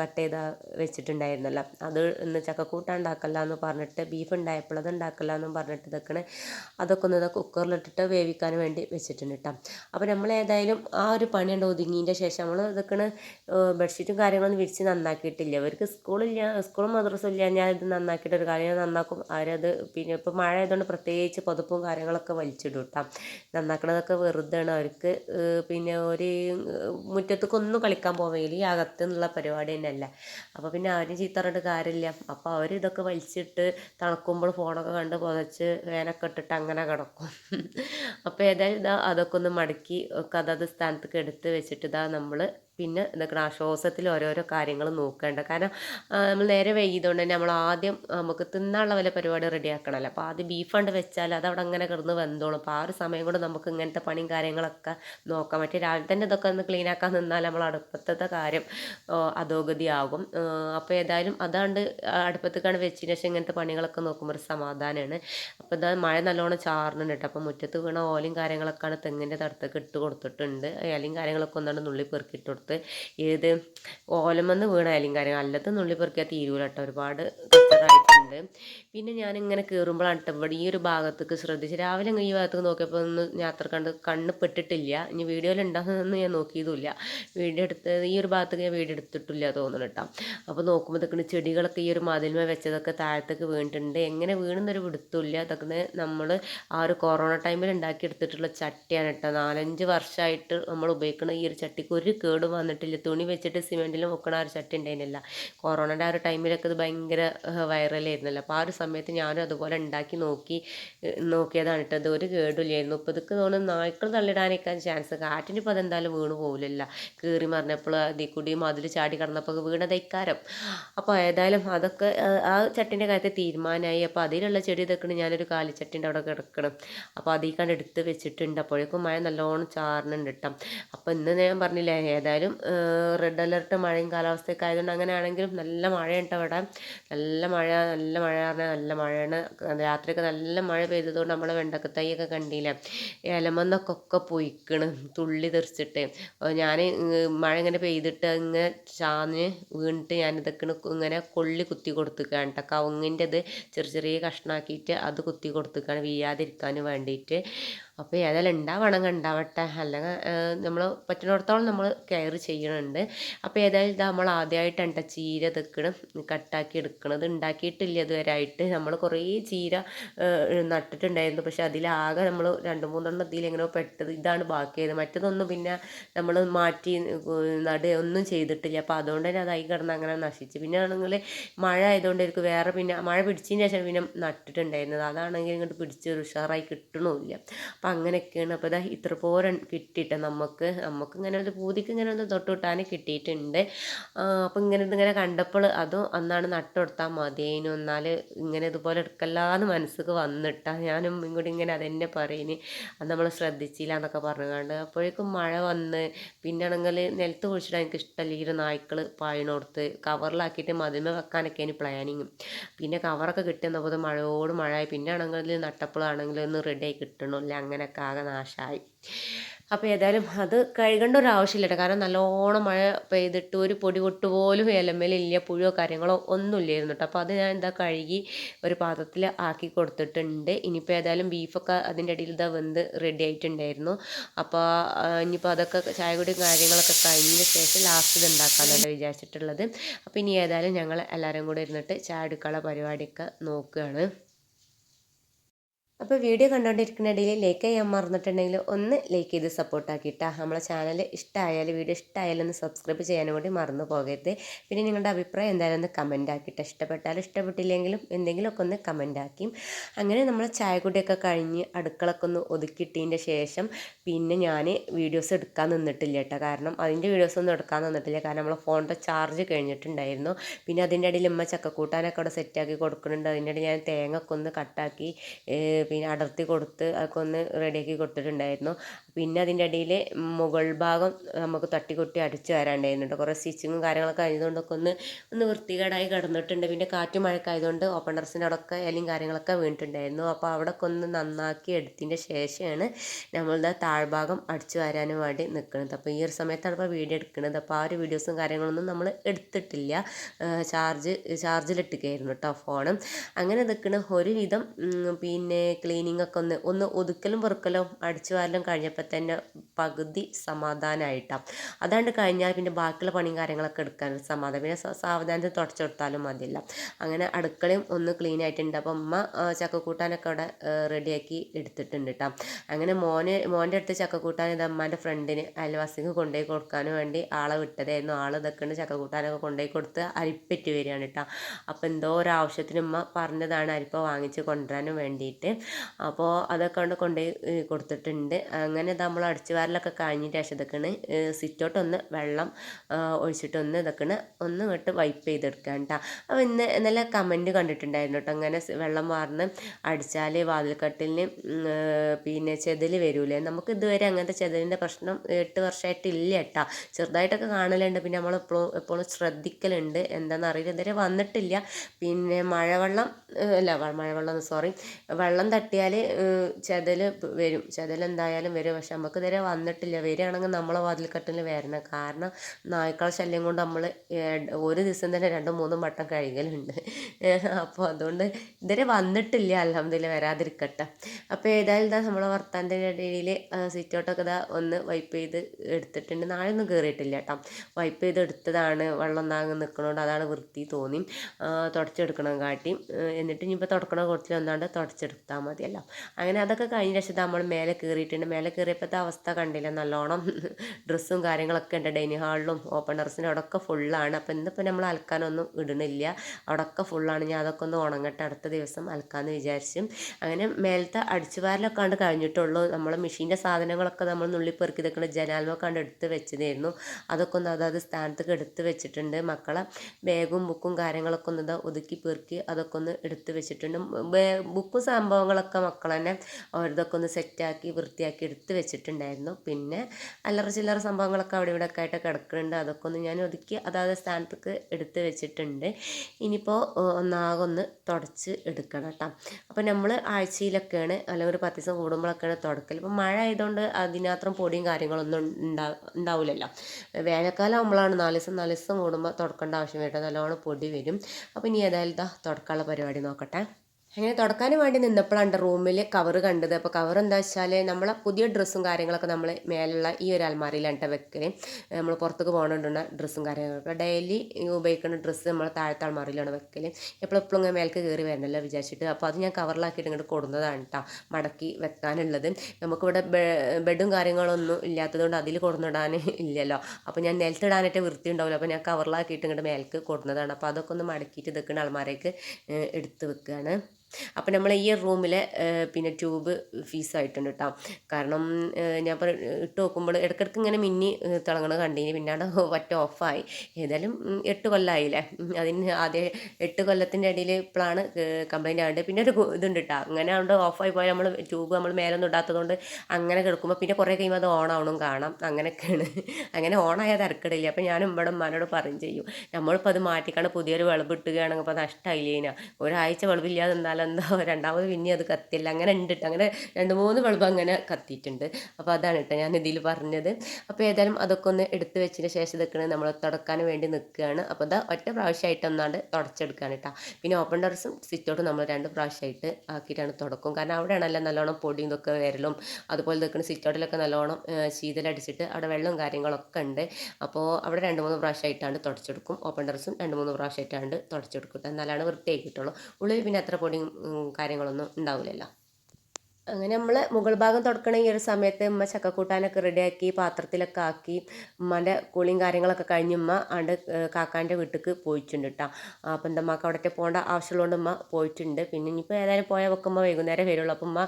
കട്ട് ചെയ്താൽ വെച്ചിട്ടുണ്ടായിരുന്നല്ലോ. അത് ഇന്ന് ചക്ക എന്ന് എന്ന് പറഞ്ഞിട്ട് ബീഫ് ഉണ്ടായപ്പോൾ അത് ഉണ്ടാക്കില്ല എന്നും പറഞ്ഞിട്ട് ഇതൊക്കെ അതൊക്കെ ഒന്ന് കുക്കറിലിട്ടിട്ട് വേവിക്കാൻ വേണ്ടി വെച്ചിട്ടുണ്ട് കേട്ടോ അപ്പോൾ നമ്മൾ ഏതായാലും ആ ഒരു പണി പണിയുണ്ട് ഒതുങ്ങിയതിന്റെ ശേഷം നമ്മൾ ഇതൊക്കെ ബെഡ്ഷീറ്റും കാര്യങ്ങളൊന്നും വിരിച്ച് നന്നാക്കിയിട്ടില്ല. അവർക്ക് സ്കൂളില്ല സ്കൂളും മദ്രസും ഇല്ല. ഞാൻ ഇത് നന്നാക്കിയിട്ട് ഒരു കാര്യം നന്നാക്കും. അവരത് പിന്നെ ഇപ്പോൾ മഴ ആയതുകൊണ്ട് പ്രത്യേകിച്ച് പുതപ്പും കാര്യങ്ങളൊക്കെ വലിച്ചിടും കേട്ടോ നന്നാക്കണതൊക്കെ വെറുതെയാണ് അവർക്ക് പിന്നെ ഒരു മുറ്റത്തേക്കൊന്നും കളിക്കാൻ പോവുകയില്ല ഈ അകത്തുനിന്നുള്ള പരിപാടി തന്നെയല്ല. അപ്പോൾ പിന്നെ അവരും ചീത്ത പറഞ്ഞിട്ട് കാര്യമില്ല. അപ്പോൾ അവർ ഇതൊക്കെ വലിച്ചിട്ട് തണുക്കുമ്പോൾ ഫോണൊക്കെ കണ്ട് പുതച്ച് ഫാനൊക്കെ ഇട്ടിട്ട് അങ്ങനെ കിടക്കും. അപ്പോൾ ഏതായാലും ഇതാ അതൊക്കെ ഒന്ന് മടക്കി ഒക്കെ അതത് സ്ഥാനത്തേക്ക് എടുത്ത് വെച്ചിട്ട് ഇതാ നമ്മൾ പിന്നെ എന്തൊക്കെ ആശ്വാസത്തിൽ ഓരോരോ കാര്യങ്ങൾ നോക്കേണ്ട. കാരണം നമ്മൾ നേരെ വൈകിയതുകൊണ്ട് തന്നെ നമ്മൾ ആദ്യം നമുക്ക് തിന്നാനുള്ള വല്ല പരിപാടി റെഡിയാക്കണമല്ലോ അപ്പോൾ ആദ്യം ബീഫ് കണ്ട് വെച്ചാൽ അത് അവിടെ അങ്ങനെ കിടന്ന് വെന്തോളും. അപ്പോൾ ആ ഒരു സമയം കൊണ്ട് നമുക്ക് ഇങ്ങനത്തെ പണിയും കാര്യങ്ങളൊക്കെ നോക്കാം. മറ്റേ രാവിലെ തന്നെ ഇതൊക്കെ ഒന്ന് ക്ലീൻ ആക്കാൻ നിന്നാൽ നമ്മൾ അടുപ്പത്തെ കാര്യം അധോഗതിയാകും. അപ്പോൾ ഏതായാലും അതാണ്ട് അടുപ്പത്തേക്കാണ് വെച്ചതിന് ശേഷം ഇങ്ങനത്തെ പണികളൊക്കെ നോക്കുമ്പോൾ ഒരു സമാധാനമാണ്. അപ്പോൾ ഇതാ മഴ നല്ലോണം ചാറുന്നുണ്ട് കേട്ടോ. അപ്പോൾ മുറ്റത്ത് വീണ ഓലയും കാര്യങ്ങളൊക്കെയാണ് തെങ്ങിന്റെ തടത്തൊക്കെ ഇട്ട് കൊടുത്തിട്ടുണ്ട്. ഇലയും കാര്യങ്ങളൊക്കെ ഒന്നാണ് നുള്ളി പെറുക്കിയിട്ട് കൊടുത്ത് ഏത് ഓലമെന്ന് വീണായാലും കാര്യം അല്ലത്ത് നുള്ളി പെറുക്കിയാൽ തീരൂല കേട്ടോ ഒരുപാട് കച്ചറായിട്ടുണ്ട് പിന്നെ ഞാനിങ്ങനെ കയറുമ്പോഴാണ് ഇവിടെ ഈ ഒരു ഭാഗത്തേക്ക് ശ്രദ്ധിച്ച് രാവിലെ ഈ ഭാഗത്തേക്ക് നോക്കിയപ്പോൾ ഒന്ന് യാത്ര കണ്ട് കണ്ണ് പെട്ടിട്ടില്ല. ഇനി വീഡിയോയിൽ ഉണ്ടാകുന്നതെന്ന് ഞാൻ നോക്കിയതുമില്ല. വീഡിയോ എടുത്ത് ഈ ഒരു ഭാഗത്തേക്ക് ഞാൻ വീഡിയോ എടുത്തിട്ടില്ല തോന്നുന്നു കേട്ടോ അപ്പോൾ നോക്കുമ്പോൾ ഇതൊക്കെ ചെടികളൊക്കെ ഈ ഒരു മതിൽമ വെച്ചതൊക്കെ താഴത്തേക്ക് വീണിട്ടുണ്ട്. എങ്ങനെ വീണെന്നൊരു വിടുത്തില്ല അതൊക്കെ നമ്മൾ ആ ഒരു കൊറോണ ടൈമിൽ ഉണ്ടാക്കിയെടുത്തിട്ടുള്ള ചട്ടിയാണ് കേട്ടോ നാലഞ്ച് വർഷമായിട്ട് നമ്മൾ ഉപയോഗിക്കുന്ന ഈ ഒരു ചട്ടിക്ക് ഒരു കേടും വന്നിട്ടില്ല. തുണി വെച്ചിട്ട് സിമെന്റിൽ മുക്കണ ആ ഒരു ചട്ടി ഉണ്ടായിരുന്നില്ല. കൊറോണയുടെ ആ ഒരു ടൈമിലൊക്കെ ഇത് ഭയങ്കര വൈറലായിരുന്നല്ലോ. അപ്പോൾ ആ ഒരു സമയത്ത് ഞാനും അതുപോലെ ഉണ്ടാക്കി നോക്കി നോക്കിയതാണ് കേട്ടോ. ഇത് ഒരു കേടില്ലായിരുന്നു ഇപ്പോൾ ഇതൊക്കെ തോന്നുന്നു നായ്ക്കൾ തള്ളിടാനൊക്കെ ചാൻസ് കാറ്റിന് ഇപ്പോൾ അതെന്തായാലും വീണ് പോകില്ല കീറി മറിഞ്ഞപ്പോൾ അതിൽ കൂടി മതിൽ ചാടി കടന്നപ്പോൾ വീണ വീണതൈക്കാരം അപ്പോൾ ഏതായാലും അതൊക്കെ ആ ചട്ടിന്റെ കാര്യത്തിൽ തീരുമാനമായി. അപ്പോൾ അതിലുള്ള ചെടി ഇതൊക്കെ ഞാനൊരു കാലിച്ചട്ടിന്റെ അവിടെ കിടക്കണം. അപ്പോൾ അതിൽ കണ്ട് എടുത്ത് വെച്ചിട്ടുണ്ട്. അപ്പോഴേക്കും മഴ നല്ലോണം ചാറിനുണ്ട് കേട്ടോ. അപ്പോൾ ഇന്ന് ഞാൻ പറഞ്ഞില്ലേ ഏതായാലും റെഡ് അലർട്ട് മഴയും കാലാവസ്ഥയൊക്കെ ആയതുകൊണ്ട് അങ്ങനെയാണെങ്കിലും നല്ല മഴയുണ്ട് അവിടെ. നല്ല മഴ നല്ല മഴ പറഞ്ഞാൽ നല്ല മഴയാണ്. രാത്രിയൊക്കെ നല്ല മഴ പെയ്തതുകൊണ്ട് നമ്മളെ വെണ്ടക്കത്തൈയൊക്കെ കണ്ടില്ല? ഇലമന്നൊക്കെ ഒക്കെ പൊയ്ക്കണ് തുള്ളി തെറിച്ചിട്ട്. ഞാൻ മഴ ഇങ്ങനെ പെയ്തിട്ട് ഇങ്ങനെ ചാഞ്ഞ് വീണിട്ട് ഞാനിതൊക്കെ ഇങ്ങനെ കൊള്ളി കുത്തി കൊടുത്തുക്കാണ് കേട്ടോ. കവുങ്ങിന്റെ ഇത് ചെറിയ ചെറിയ കഷ്ണാക്കിയിട്ട് അത് കുത്തി കൊടുത്തുക്കാണ് വീഴാതിരിക്കാൻ വേണ്ടിയിട്ട്. അപ്പോൾ ഏതായാലും ഉണ്ടാവണമെങ്കിൽ ഉണ്ടാവട്ടെ. അല്ലെങ്കിൽ നമ്മൾ പറ്റുന്നിടത്തോളം നമ്മൾ കെയർ ചെയ്യണുണ്ട്. അപ്പോൾ ഏതായാലും ഇതാ നമ്മൾ ആദ്യമായിട്ടാണ് കേട്ടോ ചീര തെക്കണം കട്ടാക്കി എടുക്കണത്. ഉണ്ടാക്കിയിട്ടില്ല ഇതുവരെ ആയിട്ട് നമ്മൾ കുറേ ചീര നട്ടിട്ടുണ്ടായിരുന്നു. പക്ഷെ അതിലാകെ നമ്മൾ രണ്ട് മൂന്നെണ്ണം അതിൽ എങ്ങനെയോ പെട്ടത് ഇതാണ് ബാക്കിയത് മറ്റതൊന്നും പിന്നെ നമ്മൾ മാറ്റി നട ഒന്നും ചെയ്തിട്ടില്ല. അപ്പോൾ അതുകൊണ്ട് തന്നെ അതായി കിടന്ന് അങ്ങനെ നശിച്ചു. പിന്നെ ആണെങ്കിൽ മഴ ആയതുകൊണ്ട് എനിക്ക് വേറെ പിന്നെ മഴ പിടിച്ചതിന് ശേഷം പിന്നെ നട്ടിട്ടുണ്ടായിരുന്നത്. അതാണെങ്കിൽ ഇങ്ങോട്ട് പിടിച്ച് ഉഷാറായി കിട്ടണമില്ല. അപ്പം അങ്ങനെയൊക്കെയാണ്. അപ്പോൾ ഇതാ ഇത്ര പോരം കിട്ടിയിട്ട് നമുക്ക് നമുക്ക് ഇങ്ങനെ ഒരു പൂതിക്ക് ഇങ്ങനെ ഒന്ന് തൊട്ടുവിട്ടാൻ കിട്ടിയിട്ടുണ്ട്. അപ്പോൾ ഇങ്ങനെ ഇതിങ്ങനെ കണ്ടപ്പോൾ അതും അന്നാണ് നട്ടുകൊടുത്താൽ മതിയേനു എന്നാൽ ഇങ്ങനെ ഇതുപോലെ എടുക്കല്ലാന്ന് മനസ്സിക്ക് വന്നിട്ടാ ഞാനും ഇങ്ങോട്ട് ഇങ്ങനെ അതെന്നെ പറയുന്നു അത് നമ്മൾ ശ്രദ്ധിച്ചില്ല എന്നൊക്കെ പറഞ്ഞുകൊണ്ട്. അപ്പോഴേക്കും മഴ വന്ന് പിന്നെ ആണെങ്കിൽ നിലത്ത് കുഴിച്ചിടാൻ എനിക്ക് ഇഷ്ടമല്ല. ഈ നായ്ക്കൾ പായണോടുത്ത് കവറിലാക്കിയിട്ട് മതിമ വെക്കാനൊക്കെ അതിന് പ്ലാനിങ് പിന്നെ കവറൊക്കെ കിട്ടുന്നപ്പോൾ മഴയോട് മഴയായി. പിന്നെ ആണെങ്കിൽ നട്ടപ്പോഴാണെങ്കിൽ ഒന്ന് റെഡിയായി കിട്ടണമില്ല അങ്ങനെയൊക്കെ ആകെ നാശമായി അപ്പോൾ ഏതായാലും അത് കഴുകേണ്ട ഒരു ആവശ്യമില്ല കാരണം നല്ലോണം മഴ പെയ്തിട്ട് ഒരു പൊടി പൊട്ട് പോലും ഇലമേലില്ല പുഴുവോ കാര്യങ്ങളോ ഒന്നും ഇല്ലായിരുന്നു കേട്ടോ. അപ്പോൾ അത് ഞാൻ എന്താ കഴുകി ഒരു പാത്രത്തിൽ ആക്കി കൊടുത്തിട്ടുണ്ട്. ഇനിയിപ്പോൾ ഏതായാലും ബീഫൊക്കെ അതിന്റെ ഇടയിൽ ഇതാ വെന്ത് റെഡി ആയിട്ടുണ്ടായിരുന്നു. അപ്പോൾ ഇനിയിപ്പോൾ അതൊക്കെ ചായ കുടിയും കാര്യങ്ങളൊക്കെ കഴിഞ്ഞതിന് ശേഷം ലാസ്റ്റ് ഇത് ഉണ്ടാക്കാമെന്നാണ് വിചാരിച്ചിട്ടുള്ളത്. അപ്പോൾ ഇനി ഏതായാലും ഞങ്ങൾ എല്ലാവരും കൂടെ ഇരുന്നിട്ട് ചായ എടുക്കാനുള്ള പരിപാടിയൊക്കെ നോക്കുകയാണ്. അപ്പോൾ വീഡിയോ കണ്ടുകൊണ്ടിരിക്കുന്ന ഇടയിൽ ലൈക്ക് ചെയ്യാൻ മറന്നിട്ടുണ്ടെങ്കിൽ ഒന്ന് ലൈക്ക് ചെയ്ത് സപ്പോർട്ടാക്കിയിട്ടാ നമ്മളെ ചാനൽ ഇഷ്ടമായാലും വീഡിയോ ഇഷ്ടമായാലും ഒന്ന് സബ്സ്ക്രൈബ് ചെയ്യാനും കൂടി മറന്നു പോകരുത്. പിന്നെ നിങ്ങളുടെ അഭിപ്രായം എന്തായാലും ഒന്ന് കമന്റ് ആക്കിയിട്ട് ഇഷ്ടപ്പെട്ടാലും ഇഷ്ടപ്പെട്ടില്ലെങ്കിലും എന്തെങ്കിലുമൊക്കെ ഒന്ന് കമന്റ് ആക്കി. അങ്ങനെ നമ്മൾ ചായ കുടിയൊക്കെ കഴിഞ്ഞ് അടുക്കളൊക്കെ ഒന്ന് ഒതുക്കിയിട്ടതിന്റെ ശേഷം പിന്നെ ഞാൻ വീഡിയോസ് എടുക്കാൻ നിന്നിട്ടില്ല കേട്ടോ. കാരണം അതിന്റെ വീഡിയോസ് ഒന്നും എടുക്കാൻ നിന്നിട്ടില്ല. കാരണം നമ്മളെ ഫോണിന്റെ ചാർജ് കഴിഞ്ഞിട്ടുണ്ടായിരുന്നു. പിന്നെ അതിന്റെ ഇടയിൽ ഉമ്മ ചക്കക്കൂട്ടാനൊക്കെ അവിടെ സെറ്റാക്കി കൊടുക്കുന്നുണ്ട്. അതിന്റെ ഇടയിൽ ഞാൻ തേങ്ങ ഒന്ന് കട്ടാക്കി പിന്നെ അടർത്തി കൊടുത്ത് അതൊക്കെ ഒന്ന് റെഡിയാക്കി കൊടുത്തിട്ടുണ്ടായിരുന്നു. പിന്നെ അതിന്റെ ഇടയിൽ മുകൾ ഭാഗം നമുക്ക് തട്ടിക്കൊട്ടി അടിച്ചു വരാണ്ടായിരുന്നു കേട്ടോ കുറേ സ്റ്റിച്ചിങ്ങും കാര്യങ്ങളൊക്കെ ആയതുകൊണ്ടൊക്കെ ഒന്ന് ഒന്ന് വൃത്തികേടായി കിടന്നിട്ടുണ്ട്. പിന്നെ കാറ്റ് മഴയൊക്കെ ആയതുകൊണ്ട് ഓപ്പൺ ടെറസിന്റെ അവിടെയൊക്കെ ഇലയും കാര്യങ്ങളൊക്കെ വീണിട്ടുണ്ടായിരുന്നു. അപ്പോൾ അവിടെയൊക്കെ ഒന്ന് നന്നാക്കി എടുത്തതിന്റെ ശേഷമാണ് നമ്മളുടെ താഴ്ഭാഗം അടിച്ചു വരാനും വേണ്ടി നിൽക്കുന്നത്. അപ്പോൾ ഈ ഒരു സമയത്താണ് ഇപ്പോൾ വീഡിയോ എടുക്കുന്നത്. അപ്പോൾ ആ ഒരു വീഡിയോസും കാര്യങ്ങളൊന്നും നമ്മൾ എടുത്തിട്ടില്ല. ചാർജ് ചാർജിലിട്ടിരിക്കുകയായിരുന്നു കേട്ടോ ഫോണും. അങ്ങനെ നിൽക്കുന്ന ഒരുവിധം പിന്നെ ക്ലീനിങ് ഒക്കെ ഒന്ന് ഒന്ന് ഒതുക്കലും പെറുക്കലും അടിച്ചു വാരലും കഴിഞ്ഞപ്പോൾ തന്നെ പകുതി സമാധാനമായിട്ടാണ് അതാണ്ട് കഴിഞ്ഞാൽ പിന്നെ ബാക്കിയുള്ള പണിയും കാര്യങ്ങളൊക്കെ എടുക്കാൻ സമാധാനം. പിന്നെ സാവധാനത്തിൽ തുടച്ചെടുത്താലും മതിയല്ല. അങ്ങനെ അടുക്കളയും ഒന്ന് ക്ലീൻ ആയിട്ടുണ്ട്. അപ്പം അമ്മ ചക്കക്കൂട്ടാനൊക്കെ അവിടെ റെഡിയാക്കി എടുത്തിട്ടുണ്ട് കേട്ടോ അങ്ങനെ മോന് മോന്റെ അടുത്ത് ചക്കക്കൂട്ടാൻ ഇത് അമ്മാന്റെ ഫ്രണ്ടിന് അയൽവാസിക്ക് കൊണ്ടുപോയി കൊടുക്കാനും വേണ്ടി ആളെ വിട്ടതായിരുന്നു. ആൾ ഇതൊക്കെ ഉണ്ട് ചക്കക്കൂട്ടാനൊക്കെ കൊണ്ടുപോയി കൊടുത്ത് അരിപ്പറ്റി വരികയാണ് കേട്ടോ അപ്പം എന്തോ ഒരു ആവശ്യത്തിന് ഉമ്മ പറഞ്ഞതാണ് അരിപ്പ വാങ്ങിച്ച് കൊണ്ടുവരാനും വേണ്ടിയിട്ട്. അപ്പോൾ അതൊക്കെ കൊണ്ട് കൊണ്ടുപോയി കൊടുത്തിട്ടുണ്ട്. അങ്ങനെ നമ്മൾ അടിച്ചു വാരലൊക്കെ കഴിഞ്ഞിട്ട് ശേഷം ഇതൊക്കെയാണ് സിറ്റോട്ടൊന്ന് വെള്ളം ഒഴിച്ചിട്ടൊന്ന് ഇതൊക്കെയാണ് ഒന്ന് ഇങ്ങോട്ട് വൈപ്പ് ചെയ്തെടുക്കാൻ കേട്ടോ അപ്പോൾ ഇന്ന് നല്ല കമന്റ് കണ്ടിട്ടുണ്ടായിരുന്നു കേട്ടോ അങ്ങനെ വെള്ളം വാർന്ന് അടിച്ചാൽ വാതിൽക്കട്ടിലിന് പിന്നെ ചെതൽ വരൂലേ. നമുക്ക് ഇതുവരെ അങ്ങനത്തെ ചെതലിന്റെ പ്രശ്നം എട്ട് വർഷമായിട്ടില്ല കേട്ടോ ചെറുതായിട്ടൊക്കെ കാണലുണ്ട് പിന്നെ നമ്മൾ എപ്പോഴും എപ്പോഴും ശ്രദ്ധിക്കലുണ്ട്. എന്താണെന്ന് അറിയില്ല ഇതുവരെ വന്നിട്ടില്ല. പിന്നെ മഴവെള്ളം അല്ല മഴവെള്ളം സോറി വെള്ളം തട്ടിയാൽ ചെതൽ വരും. ചെതൽ എന്തായാലും വരും. പക്ഷെ നമുക്ക് ഇതുവരെ വന്നിട്ടില്ല. വരികയാണെങ്കിൽ നമ്മളെ വാതിൽക്കെട്ടിൽ വരണം. കാരണം നായ്ക്കളെ ശല്യം കൊണ്ട് നമ്മൾ ഒരു ദിവസം തന്നെ രണ്ടും മൂന്നും വട്ടം കഴുകലുണ്ട്. അപ്പോൾ അതുകൊണ്ട് ഇതുവരെ വന്നിട്ടില്ല. അലഹമ്മദില്ല വരാതിരിക്കട്ടെ. അപ്പോൾ ഏതായാലും ഇതാ നമ്മളെ വർത്താന്റെ ഇടയിൽ സിറ്റൗട്ടൊക്കെ ഇതാ ഒന്ന് വൈപ്പ് ചെയ്ത് എടുത്തിട്ടുണ്ട്. നാളെ ഒന്നും കയറിയിട്ടില്ല കേട്ടോ. വൈപ്പ് ചെയ്ത് എടുത്തതാണ്. വെള്ളം താങ്ങി നിൽക്കണോണ്ട് അതാണ് വൃത്തി തോന്നി. തുടച്ചെടുക്കണം കാട്ടി. എന്നിട്ട് ഇനിയിപ്പോൾ തുടക്കണ കുറച്ചിൽ ഒന്നാണ്ട് തുടച്ചെടുത്താൽ മതിയല്ലോ. അങ്ങനെ അതൊക്കെ കഴിഞ്ഞ ശേഷം നമ്മൾ മേലെ കയറിയിട്ടുണ്ട് മേലെ കയറിയപ്പോഴത്തെ അവസ്ഥ കണ്ടില്ല? നല്ലോണം ഡ്രസ്സും കാര്യങ്ങളൊക്കെ ഉണ്ട്. ഡൈനിങ് ഹാളിലും ഓപ്പൺ ടെറസിനും അവിടെയൊക്കെ ഫുള്ളാണ്. അപ്പോൾ ഇന്നിപ്പോൾ നമ്മൾ അലക്കാനൊന്നും ഇടണില്ല അവിടെയൊക്കെ ഫുള്ളാണ്. ഞാൻ അതൊക്കെ ഒന്ന് ഉണങ്ങട്ടെ. അടുത്ത ദിവസം അലക്കാമെന്ന് വിചാരിച്ചു. അങ്ങനെ മേലത്തെ അടിച്ചുവാരലൊക്കെ കണ്ട് കഴിഞ്ഞിട്ടുള്ളൂ. നമ്മൾ മെഷീന്റെ സാധനങ്ങളൊക്കെ നമ്മൾ നുള്ളിപ്പെറുക്കി നിൽക്കുന്ന ജനാൽമ കണ്ട് എടുത്ത് വെച്ചതായിരുന്നു. അതൊക്കെ ഒന്ന് അതാത് സ്ഥാനത്തൊക്കെ എടുത്ത് വെച്ചിട്ടുണ്ട്. മക്കളെ ബാഗും ബുക്കും കാര്യങ്ങളൊക്കെ ഒന്ന് ഒതുക്കി പെറുക്കി അതൊക്കെ ഒന്ന് എടുത്ത് വെച്ചിട്ടുണ്ട്. ബുക്കും സംഭവങ്ങളൊക്കെ മക്കൾ തന്നെ അവരതൊക്കെ ഒന്ന് സെറ്റാക്കി വൃത്തിയാക്കി എടുത്ത് വെച്ചിട്ടുണ്ടായിരുന്നു. പിന്നെ അല്ലറ ചില്ലറ സംഭവങ്ങളൊക്കെ അവിടെ ഇവിടെ ഒക്കെ ആയിട്ട് കിടക്കുന്നുണ്ട്. അതൊക്കെ ഒന്ന് ഞാൻ ഒതുക്കി അതാത് സ്ഥാനത്തേക്ക് എടുത്ത് വെച്ചിട്ടുണ്ട്. ഇനിയിപ്പോൾ ഒന്നാകൊന്ന് തുടച്ച് എടുക്കണം കേട്ടോ. അപ്പോൾ നമ്മൾ ആഴ്ചയിലൊക്കെയാണ് അല്ലെങ്കിൽ ഒരു പത്ത് ദിവസം കൂടുമ്പോഴൊക്കെയാണ് തുടക്കൽ ഇപ്പോൾ മഴ ആയതുകൊണ്ട് അതിനാത്രം പൊടിയും കാര്യങ്ങളൊന്നും ഉണ്ടാ ഉണ്ടാവില്ലല്ലോ വേനൽക്കാലം ആകുമ്പോഴാണ് നാല് ദിവസം നാല് ദിവസം കൂടുമ്പോൾ തുടക്കേണ്ട ആവശ്യം വരും നല്ലോണം പൊടി വരും. അപ്പോൾ ഇനി ഏതായാലും ഇതാ തുടക്കാനുള്ള പരിപാടി നോക്കട്ടെ. അങ്ങനെ തുടക്കാനും വേണ്ടി നിന്നപ്പോഴാണ് റൂമിൽ കവർ കണ്ടത്. അപ്പോൾ കവർ എന്താ വെച്ചാൽ നമ്മളെ പുതിയ ഡ്രസ്സും കാര്യങ്ങളൊക്കെ നമ്മൾ മേലുള്ള ഈ ഒരു അൽമാരിയിലാണ് വെക്കൽ നമ്മൾ പുറത്തേക്ക് പോകേണ്ടുന്ന ഡ്രസ്സും കാര്യങ്ങളൊക്കെ. ഡെയിലി ഉപയോഗിക്കുന്ന ഡ്രസ്സ് നമ്മൾ താഴത്തെ അൽമാരിയിലാണ് വെക്കൽ എപ്പോഴെപ്പോഴും ഇങ്ങനെ മേൽക്ക് കയറി വരണമല്ലോ വിചാരിച്ചിട്ട്. അപ്പോൾ അത് ഞാൻ കവറിലാക്കിയിട്ട് ഇങ്ങോട്ട് കൊടുന്നതാണ് കേട്ടോ മടക്കി വെക്കാനുള്ളത്. നമുക്കിവിടെ ബെഡും കാര്യങ്ങളൊന്നും ഇല്ലാത്തതുകൊണ്ട് അതിൽ കൊടുന്നിടാൻ ഇല്ലല്ലോ. അപ്പോൾ ഞാൻ നിലത്തിടാനായിട്ട് വൃത്തി ഉണ്ടാവില്ല. അപ്പോൾ ഞാൻ കവറിലാക്കിയിട്ട് ഇങ്ങോട്ട് മേൽക്ക് കൊടുന്നതാണ്. അപ്പോൾ അതൊക്കെ ഒന്ന് മടക്കിയിട്ട് ഇതൊക്കെ അൽമാരയ്ക്ക് എടുത്ത് വെക്കുകയാണ് അപ്പോൾ നമ്മൾ ഈ റൂമിലെ പിന്നെ ട്യൂബ് ഫീസായിട്ടുണ്ട് കേട്ടോ കാരണം ഞാൻ ഇട്ട് നോക്കുമ്പോൾ ഇടയ്ക്കിടയ്ക്ക് ഇങ്ങനെ മിന്നി തിളങ്ങണ കണ്ടിന്. പിന്നാണ് ഒറ്റ ഓഫായി. ഏതായാലും എട്ട് കൊല്ലമായില്ലേ അതിന് ആദ്യം എട്ട് കൊല്ലത്തിന്റെ ഇടയിൽ ഇപ്പോഴാണ് കംപ്ലൈന്റ് ആയിട്ട് പിന്നെ ഒരു ഇതുണ്ട് കേട്ടോ അങ്ങനെ ആണ്ട് ഓഫായി പോയാൽ നമ്മൾ ട്യൂബ് നമ്മൾ മേലൊന്നും ഇടാത്തതുകൊണ്ട് അങ്ങനെ കിടക്കുമ്പോൾ പിന്നെ കുറേ കഴിയുമ്പോൾ അത് ഓൺ ആവണം കാണാം. അങ്ങനെയൊക്കെയാണ്. അങ്ങനെ ഓൺ ആയാൽ തിരക്കടില്ല അപ്പോൾ ഞാനും ഇവിടെ ഉമ്മാനോട് പറയും ചെയ്യും. നമ്മളിപ്പോൾ അത് മാറ്റിക്കാണ് പുതിയൊരു വിളവ് ഇട്ടുകയാണെങ്കിൽ അപ്പോൾ നഷ്ടമായില്ലേനാ ഒരാഴ്ച വിളവില്ലാതെ എന്തായാലും എന്താ രണ്ടാമത് പിന്നെ അത് കത്തില്ല. അങ്ങനെ ഉണ്ടിട്ട് അങ്ങനെ രണ്ട് മൂന്ന് ബൾബ് അങ്ങനെ കത്തിയിട്ടുണ്ട്. അപ്പോൾ അതാണ് കേട്ടോ ഞാൻ ഇതിൽ പറഞ്ഞത്. അപ്പോൾ ഏതായാലും അതൊക്കെ ഒന്ന് എടുത്ത് വെച്ചതിന് ശേഷം നിൽക്കണത് നമ്മൾ തുടക്കാൻ വേണ്ടി നിൽക്കുകയാണ്. അപ്പോൾ അത് ഒറ്റ പ്രാവശ്യമായിട്ട് ഒന്നാണ്ട് തുടച്ചെടുക്കുകയാണ് കേട്ടോ പിന്നെ ഓപ്പൺ ടെറസും സിറ്റോട്ടും നമ്മൾ രണ്ട് പ്രാവശ്യമായിട്ട് ആക്കിയിട്ടാണ് തുടക്കും. കാരണം അവിടെയാണല്ലോ നല്ലോണം പൊടിയും ഇതൊക്കെ വരലും. അതുപോലെ നിൽക്കുന്ന സിറ്റോട്ടിലൊക്കെ നല്ലോണം ശീതലടിച്ചിട്ട് അവിടെ വെള്ളവും കാര്യങ്ങളൊക്കെ ഉണ്ട്. അപ്പോൾ അവിടെ രണ്ട് മൂന്ന് പ്രാവശ്യമായിട്ടാണ് തുടച്ചെടുക്കും. ഓപ്പൺ ടെറസും രണ്ട് മൂന്ന് പ്രാവശ്യമായിട്ടാണ് തുടച്ചെടുക്കും എന്നാലാണ് വൃത്തിയായി കിട്ടുള്ളൂ. ഉള്ളിൽ പിന്നെ അത്ര പൊടിയും കാര്യങ്ങളൊന്നും ഉണ്ടാവില്ലല്ലോ. അങ്ങനെ നമ്മൾ മുകൾ ഭാഗം തുടക്കണ ഈ ഒരു സമയത്ത് ഉമ്മ ചക്കക്കൂട്ടാനൊക്കെ റെഡിയാക്കി പാത്രത്തിലൊക്കെ ആക്കി ഉമ്മന്റെ കുളിയും കാര്യങ്ങളൊക്കെ കഴിഞ്ഞ് ഉമ്മ ആണ്ട് കാക്കാന്റെ വീട്ടിലേക്ക് പോയിട്ടുണ്ട് കേട്ടോ അപ്പം എന്താ ഉമ്മക്ക് അവിടത്തെ പോകേണ്ട ആവശ്യമുള്ളതുകൊണ്ട് ഉമ്മ പോയിട്ടുണ്ട്. പിന്നെ ഇനിയിപ്പോൾ ഏതായാലും പോയാൽ വെക്കുമ്പോൾ വൈകുന്നേരം വരുള്ളൂ. അപ്പം ഉമ്മ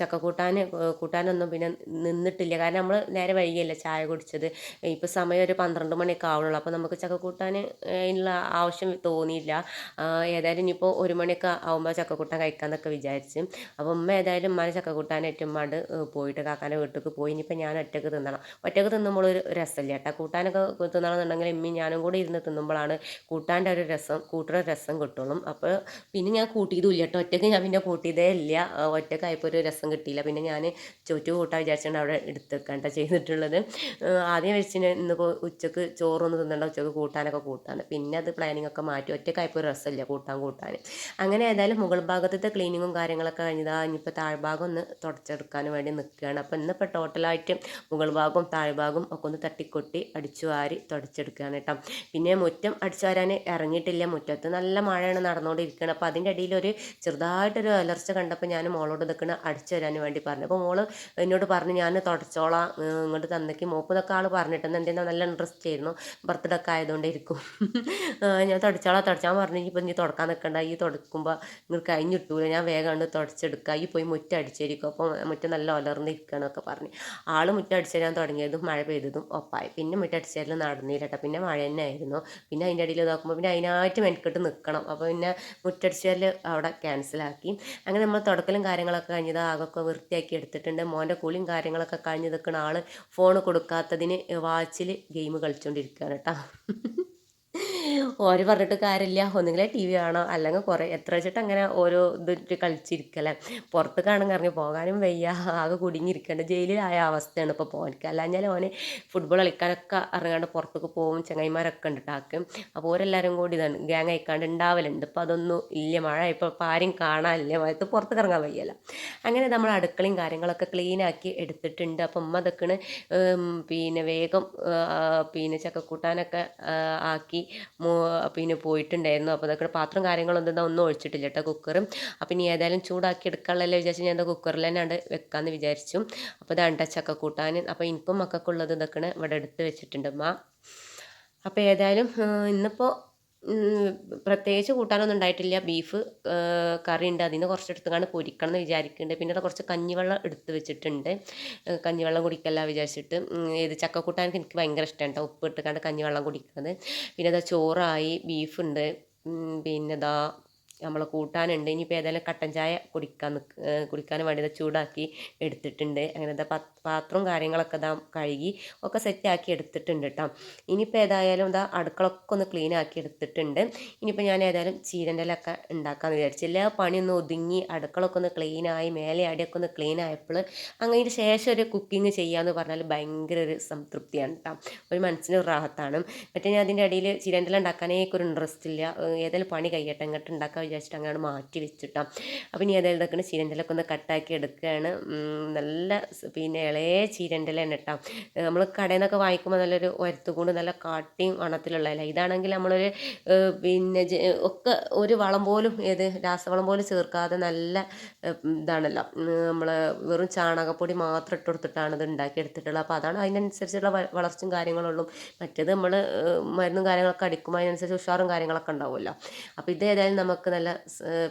ചക്കക്കൂട്ടാൻ കൂട്ടാനൊന്നും പിന്നെ നിന്നിട്ടില്ല. കാരണം നമ്മൾ നേരെ വൈകിയല്ല ചായ കുടിച്ചത്. ഇപ്പോൾ സമയം ഒരു പന്ത്രണ്ട് മണിയൊക്കെ ആവുള്ളൂ. അപ്പോൾ നമുക്ക് ചക്കക്കൂട്ടാൻ അതിനുള്ള ആവശ്യം തോന്നിയില്ല. ഏതായാലും ഇനിയിപ്പോൾ ഒരു മണിയൊക്കെ ആവുമ്പോൾ ചക്കക്കൂട്ടാൻ കഴിക്കാമെന്നൊക്കെ വിചാരിച്ച്. അപ്പം ഉമ്മ ഏതായാലും ഉമ്മാനെ ചക്ക കൂട്ടാനായിട്ട് ഉമ്മാണ്ട് പോയിട്ട് കാക്കാന്റെ വീട്ടിലേക്ക് പോയി. ഇനിയിപ്പോൾ ഞാൻ ഒറ്റയ്ക്ക് തിന്നണം. ഒറ്റയ്ക്ക് തിന്നുമ്പോൾ ഒരു രസമില്ല കേട്ടോ. കൂട്ടാനൊക്കെ തിന്നണമെന്നുണ്ടെങ്കിൽ ഇമ്മി ഞാനും കൂടി ഇരുന്ന് തിന്നുമ്പോഴാണ് കൂട്ടാന്റെ ഒരു രസം കൂട്ടുന്ന രസം കിട്ടുള്ളൂ. അപ്പോൾ പിന്നെ ഞാൻ കൂട്ടിയതും കേട്ടോ. ഒറ്റയ്ക്ക് ഞാൻ പിന്നെ കൂട്ടിയതേ ഇല്ല. ഒറ്റക്കായപ്പോൾ ഒരു രസം കിട്ടിയില്ല. പിന്നെ ഞാൻ ചുറ്റു കൂട്ടാൻ വിചാരിച്ചാണ് അവിടെ എടുത്തേക്കണ്ട ചെയ്തിട്ടുള്ളത്. ആദ്യം വെച്ചിന് ഇന്ന് ഉച്ചയ്ക്ക് ചോറൊന്നും തിന്നണ്ട ഉച്ചയ്ക്ക് കൂട്ടാനൊക്കെ കൂട്ടാണ്. പിന്നെ അത് പ്ലാനിങ് ഒക്കെ മാറ്റി ഒറ്റക്കായപ്പോൾ ഒരു രസമില്ല കൂട്ടാൻ കൂട്ടാൻ. അങ്ങനെ ഏതായാലും മുകൾ ഭാഗത്തെ ക്ലീനിങ്ങും കാര്യങ്ങളൊക്കെ കഴിഞ്ഞതാ. ഇനിയിപ്പോൾ താഴ്ഭാഗം ഭാഗം ഒന്ന് തുടച്ചെടുക്കാൻ വേണ്ടി നിൽക്കുകയാണ്. അപ്പോൾ ഇന്നിപ്പോൾ ടോട്ടലായിട്ട് മുകൾ ഭാഗവും താഴ്ഭാഗവും ഒക്കെ ഒന്ന് തട്ടിക്കൊട്ടി അടിച്ചു വാരി തുടച്ചെടുക്കുകയാണ് കേട്ടോ. പിന്നെ മുറ്റം അടിച്ചു വാരാൻ ഇറങ്ങിയിട്ടില്ല. മുറ്റത്ത് നല്ല മഴയാണ് നടന്നുകൊണ്ടിരിക്കുന്നത് അപ്പോൾ അതിന്റെ ഇടയിൽ ഒരു ചെറുതായിട്ടൊരു അലർച്ച കണ്ടപ്പോൾ ഞാൻ മോളോട് നിൽക്കണ അടിച്ചു വരാൻ വേണ്ടി പറഞ്ഞു അപ്പോൾ മോൾ എന്നോട് പറഞ്ഞു ഞാൻ തുടച്ചോളാം. ഇങ്ങോട്ട് തന്നേക്ക്. മോപ്പതൊക്കെ ആൾ പറഞ്ഞിട്ടുണ്ട്. എന്റെ നല്ല ഇൻട്രസ്റ്റ് ആയിരുന്നു. ബർത്ത്ഡേ ഒക്കെ ആയതുകൊണ്ടിരിക്കും. ഞാൻ തുടച്ചോളാം തുടച്ചാൽ പറഞ്ഞു ഇപ്പം നീ തുടക്കാൻ നിൽക്കണ്ട. ഈ തുടക്കുമ്പോൾ നിങ്ങൾ കഴിഞ്ഞിട്ടൂല ഞാൻ വേഗം തുടച്ചെടുക്കുക ഈ പോയി മുറ്റം അടിച്ചേരിക്കും. അപ്പോൾ മുറ്റം നല്ല ഒലർന്നിരിക്കണമൊക്കെ പറഞ്ഞ്. ആൾ മുറ്റം അടിച്ചേരാൻ തുടങ്ങിയതും മഴ പെയ്തതും ഒപ്പായി. പിന്നെ മുറ്റം അടിച്ചേരൽ നടന്നില്ല കേട്ടോ പിന്നെ മഴ തന്നെ ആയിരുന്നു പിന്നെ അതിന്റെ ഇടയിൽ നോക്കുമ്പോൾ പിന്നെ അതിനായിട്ട് മെനക്കെട്ട് നിൽക്കണം അപ്പോൾ പിന്നെ മുറ്റടിച്ചേരൽ അവിടെ ക്യാൻസലാക്കി. അങ്ങനെ നമ്മൾ തുടക്കലും കാര്യങ്ങളൊക്കെ കഴിഞ്ഞത് ആകൊക്കെ വൃത്തിയാക്കി എടുത്തിട്ടുണ്ട്. മോന്റെ കൂളിയും കാര്യങ്ങളൊക്കെ കഴിഞ്ഞ് നിൽക്കുന്ന ആൾ ഫോൺ കൊടുക്കാത്തതിന് വാച്ചിൽ ഗെയിം കളിച്ചുകൊണ്ടിരിക്കുകയാണ് കേട്ടോ. ഓര് പറഞ്ഞിട്ട് കാര്യമില്ല. ഒന്നുകിൽ ടി വി കാണോ. അല്ലെങ്കിൽ കുറേ എത്ര വെച്ചിട്ട് അങ്ങനെ ഓരോ ഇതിട്ട് കളിച്ചിരിക്കല്ലേ? പുറത്ത് കാണും ഇറങ്ങി പോകാനും വയ്യ. ആകെ കുടുങ്ങിയിരിക്കേണ്ട. ജയിലിലായ അവസ്ഥയാണ് ഇപ്പോൾ പോകാൻ അല്ലാഞ്ഞാൽ ഓന് ഫുട്ബോൾ കളിക്കാനൊക്കെ ഇറങ്ങാണ്ട് പുറത്തൊക്കെ പോകും. ചങ്ങായിമാരൊക്കെ ഉണ്ട് ടാക്ക് അപ്പോൾ ഓരെല്ലാവരും കൂടി ഇതാണ്. ഗ്യാങ് അയക്കാണ്ട് ഉണ്ടാവലുണ്ട് ഇപ്പോൾ അതൊന്നും ഇല്ല. മഴ ഇപ്പോൾ ആരും കാണാനില്ല മഴത്ത് പുറത്ത് ഇറങ്ങാൻ വയ്യല്ല. അങ്ങനെ നമ്മൾ അടുക്കളയും കാര്യങ്ങളൊക്കെ ക്ലീനാക്കി എടുത്തിട്ടുണ്ട്. അപ്പം ഉമ്മ അതൊക്കെയാണ് പിന്നെ വേഗം പിന്നെ ചക്കക്കൂട്ടാനൊക്കെ ആക്കി പിന്നെ പോയിട്ടുണ്ടായിരുന്നു. അപ്പോൾ അതൊക്കെ പാത്രം കാര്യങ്ങളൊന്നും ഒന്നും ഒഴിച്ചിട്ടില്ല കേട്ടോ കുക്കറും അപ്പോൾ ഇനി ഏതായാലും ചൂടാക്കി എടുക്കാനുള്ളതല്ലേ വിചാരിച്ച് ഞാൻ എന്താ കുക്കറിൽ തന്നെ ഉണ്ട് വെക്കാമെന്ന് വിചാരിച്ചു. അപ്പോൾ ഇതാണ്ട ചക്ക കൂട്ടാൻ അപ്പോൾ എനിക്കും മക്കൾക്കുള്ളത് ഇതൊക്കെ ഇവിടെ എടുത്ത് വെച്ചിട്ടുണ്ട് അമ്മ അപ്പോൾ ഏതായാലും ഇന്നിപ്പോൾ പ്രത്യേകിച്ച് കൂട്ടാനൊന്നും ഉണ്ടായിട്ടില്ല. ബീഫ് കറി ഉണ്ട് അതിന് കുറച്ച് എടുത്തുകൊണ്ട് പൊരിക്കണം എന്ന് വിചാരിക്കുന്നുണ്ട് പിന്നെ കുറച്ച് കഞ്ഞിവെള്ളം എടുത്ത് വെച്ചിട്ടുണ്ട്. കഞ്ഞിവെള്ളം കുടിക്കല്ല വിചാരിച്ചിട്ട്. ഇത് ചക്കക്കൂട്ടാൻ എനിക്ക് ഭയങ്കര ഇഷ്ടമാണ് കേട്ടോ ഉപ്പ് ഇട്ടുകൊണ്ട് കഞ്ഞിവെള്ളം കുടിക്കുന്നത് പിന്നെ അതാ ചോറായി ബീഫുണ്ട് പിന്നെ ഇതാ നമ്മൾ കൂട്ടാനുണ്ട്. ഇനിയിപ്പോൾ ഏതായാലും കട്ടൻ ചായ കുടിക്കാൻ കുടിക്കാൻ വേണ്ടി ചൂടാക്കി എടുത്തിട്ടുണ്ട്. അങ്ങനെ പാത്രവും കാര്യങ്ങളൊക്കെ ഇതാ കഴുകി ഒക്കെ സെറ്റാക്കി എടുത്തിട്ടുണ്ട് കേട്ടോ ഇനിയിപ്പോൾ ഏതായാലും ഇതാ അടുക്കളൊക്കെ ഒന്ന് ക്ലീൻ ആക്കി എടുത്തിട്ടുണ്ട്. ഇനിയിപ്പോൾ ഞാൻ ഏതായാലും ചീരന്റെ ഇലൊക്കെ ഉണ്ടാക്കാമെന്ന് വിചാരിച്ചു. എല്ലാ പണിയൊന്ന് ഒതുങ്ങി അടുക്കളൊക്കെ ഒന്ന് ക്ലീനായി മേലെ അടിയൊക്കെ ഒന്ന് ക്ലീൻ ആയപ്പോൾ അങ്ങനെ ശേഷം ഒരു കുക്കിംഗ് ചെയ്യാമെന്ന് പറഞ്ഞാൽ ഭയങ്കര ഒരു സംതൃപ്തിയാണ് കേട്ടോ ഒരു മനസ്സിന് റാഹത്താണ്. മറ്റേ ഞാൻ അതിന്റെ ഇടയിൽ ചീരന്റെ ഉണ്ടാക്കാനേക്കൊരു ഇൻട്രസ്റ്റ് ഇല്ല. ഏതായാലും പണി കൈയ്യട്ടെ ഇങ്ങോട്ട് ഉണ്ടാക്കാൻ വിചാരിച്ചിട്ട് അങ്ങനെ മാറ്റി വെച്ചിട്ടാ. അപ്പം ഇനി അതായത് ഇതൊക്കെ ചീരന്റെലൊക്കെ ഒന്ന് കട്ടാക്കി എടുക്കുകയാണ് നല്ല പിന്നെ ഇളയ ചീരണ്ടലാണ് കേട്ടോ നമ്മൾ കടയിൽ നിന്നൊക്കെ വാങ്ങിക്കുമ്പോൾ നല്ലൊരു ഒരത്തുകൊണ്ട് നല്ല കാട്ടിയും വണത്തിലുള്ള ഇല ഇതാണെങ്കിൽ നമ്മളൊരു പിന്നെ ഒക്കെ ഒരു വളം പോലും ഏത് രാസവളം പോലും ചേർക്കാതെ നല്ല ഇതാണല്ലോ. നമ്മൾ വെറും ചാണകപ്പൊടി മാത്രം ഇട്ട് കൊടുത്തിട്ടാണ് ഇത് ഉണ്ടാക്കിയെടുത്തിട്ടുള്ളത്. അപ്പോൾ അതാണ് അതിനനുസരിച്ചുള്ള വളർച്ചയും കാര്യങ്ങളുള്ളൂ. മറ്റേത് നമ്മൾ മരുന്നും കാര്യങ്ങളൊക്കെ അടിക്കുമ്പോൾ അതിനനുസരിച്ച് ഉഷാറും കാര്യങ്ങളൊക്കെ ഉണ്ടാവുമല്ലോ. അപ്പോൾ ഇത് ഏതായാലും നമുക്ക് നല്ല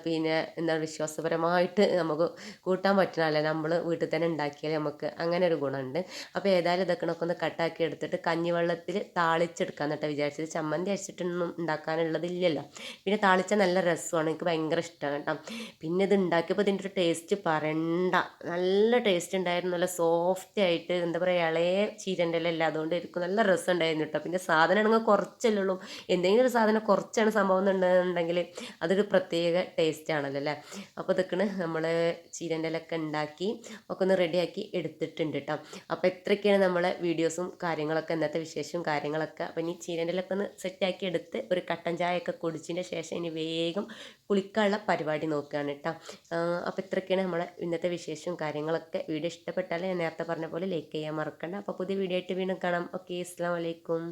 പിന്നെ എന്താ വിശ്വാസപരമായിട്ട് നമുക്ക് കൂട്ടാൻ പറ്റണമല്ല നമ്മൾ വീട്ടിൽ തന്നെ ഉണ്ടാക്കിയാൽ നമുക്ക് അങ്ങനെ ഒരു ഗുണമുണ്ട്. അപ്പോൾ ഏതായാലും ഇതൊക്കെ ഒന്ന് കട്ടാക്കി എടുത്തിട്ട് കഞ്ഞിവെള്ളത്തിൽ താളിച്ചെടുക്കാൻ എന്നിട്ട് വിചാരിച്ചത്. ചമ്മന്തി അരച്ചിട്ടൊന്നും ഉണ്ടാക്കാനുള്ളതില്ലല്ലോ. പിന്നെ താളിച്ച നല്ല രസമാണ്. എനിക്ക് ഭയങ്കര ഇഷ്ടമാണ് കേട്ടോ. പിന്നെ ഇത് ഉണ്ടാക്കിയപ്പോൾ ഇതിന്റെ ഒരു ടേസ്റ്റ് പറയണ്ട നല്ല ടേസ്റ്റ് ഉണ്ടായിരുന്നു. നല്ല സോഫ്റ്റ് ആയിട്ട് എന്താ പറയുക ഇളയ ചീരന്റെ എല്ലാം അതുകൊണ്ട് എനിക്ക് നല്ല രസം ഉണ്ടായിരുന്നു കേട്ടോ. പിന്നെ സാധനം ആണെങ്കിൽ കുറച്ചല്ലേ ഉള്ളൂ. എന്തെങ്കിലും ഒരു സാധനം കുറച്ചാണ് സംഭവം എന്നുണ്ടെങ്കിൽ അതൊരു പ്രത്യേക ടേസ്റ്റ് ആണല്ലോ അല്ലേ? അപ്പോൾ ഇതൊക്കെ നമ്മൾ ചീരന്റെ ഇലൊക്കെ ഉണ്ടാക്കി ഒക്കെ ഒന്ന് റെഡിയാക്കി എടുത്തിട്ടുണ്ട് കേട്ടോ അപ്പോൾ ഇത്രയൊക്കെയാണ് നമ്മളെ വീഡിയോസും കാര്യങ്ങളൊക്കെ ഇന്നത്തെ വിശേഷവും കാര്യങ്ങളൊക്കെ. അപ്പോൾ ഇനി ചീരന്റെ ഇലൊക്കെ ഒന്ന് സെറ്റാക്കി എടുത്ത് ഒരു കട്ടൻ ചായയൊക്കെ കുടിച്ചതിന്റെ ശേഷം ഇനി വേഗം കുളിക്കാനുള്ള പരിപാടി നോക്കുകയാണ് കേട്ടോ അപ്പോൾ ഇത്രയൊക്കെയാണ് നമ്മളെ ഇന്നത്തെ വിശേഷവും കാര്യങ്ങളൊക്കെ. വീഡിയോ ഇഷ്ടപ്പെട്ടാൽ ഞാൻ നേരത്തെ പറഞ്ഞ പോലെ ലൈക്ക് ചെയ്യാൻ മറക്കണ്ട. അപ്പോൾ പുതിയ വീഡിയോ ആയിട്ട് വീണ്ടും കാണാം. ഓക്കെ അസ്സാം വലൈക്കും